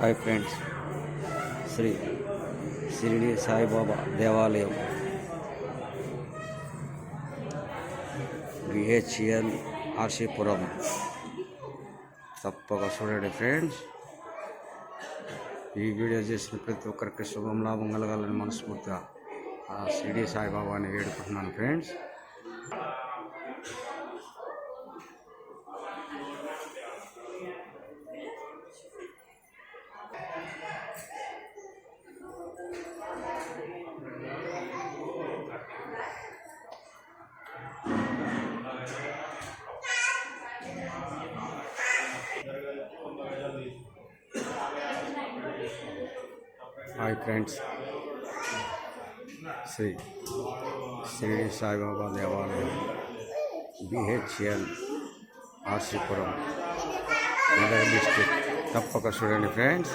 Hi friends. Shri Shirdi Saibaba దేవాలయం. BHEL ఆర్షిపురం తప్పక చూడండి ఫ్రెండ్స్. ఈ వీడియో చేసిన ప్రతి ఒక్కరికి శుభం లాభం కలగాలని మనస్ఫూర్తిగా ఆ షిరిడి సాయిబాబాని వేడుకుంటున్నాను friends. Hi friends Shri Shirdi Saibaba దేవాలయం బిహెచ్ఎల్ ఆర్సీపురం మెదక్ డిస్టిక్ తప్పక చూడండి ఫ్రెండ్స్